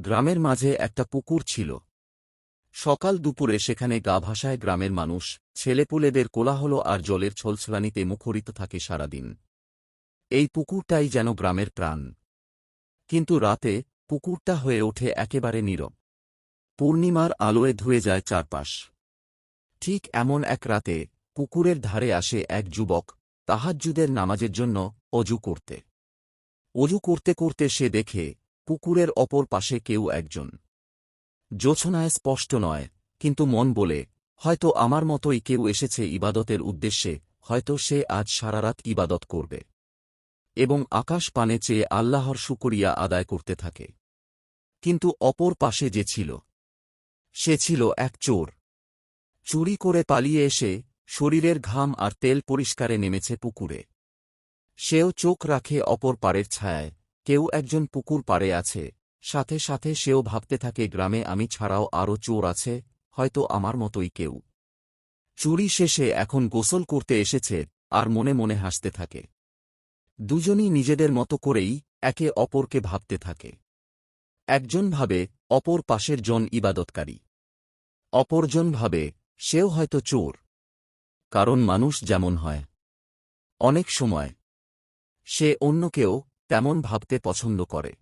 গ্রামের মাঝে একটা পুকুর ছিল। সকাল দুপুরে সেখানে গা ভাসায় গ্রামের মানুষ, ছেলেপুলেদের কোলাহল আর জলের ছলছলানিতে মুখরিত থাকে সারাদিন। এই পুকুরটাই যেন গ্রামের প্রাণ। কিন্তু রাতে পুকুরটা হয়ে ওঠে একেবারে নীরব। পূর্ণিমার আলোয় ধুয়ে যায় চারপাশ। ঠিক এমন এক রাতে পুকুরের ধারে আসে এক যুবক তাহাজ্জুদের নামাজের জন্য অজু করতে। অজু করতে করতে সে দেখে পুকুরের অপর পাশে কেউ একজন। জোছনায় স্পষ্ট নয়, কিন্তু মন বলে, হয়তো আমার মতোই কেউ এসেছে ইবাদতের উদ্দেশ্যে, হয়তো সে আজ সারারাত ইবাদত করবে। এবং আকাশ পানে চেয়ে আল্লাহর শুকরিয়া আদায় করতে থাকে। কিন্তু অপর পাশে যে ছিল, সে ছিল এক চোর। চুরি করে পালিয়ে এসে শরীরের ঘাম আর তেল পরিষ্কারে নেমেছে পুকুরে। সেও চোখ রাখে অপর পাড়ের ছায়ায়। কেউ একজন পুকুর পাড়ে আছে, সাথে সাথে সেও ভাবতে থাকে গ্রামে আমি ছাড়াও আরও চোর আছে, হয়তো আমার মতোই কেউ। চুরি শেষে এখন গোসল করতে এসেছে, আর মনে মনে হাসতে থাকে। দুজনই নিজেদের মতো করেই একে অপরকে ভাবতে থাকে। একজন ভাবে, অপর পাশের জন ইবাদতকারী। অপরজন ভাবে, সেও হয়তো চোর। কারণ মানুষ যেমন হয়। অনেক সময়, সে অন্যকেও তেমন ভাবতে পছন্দ করে।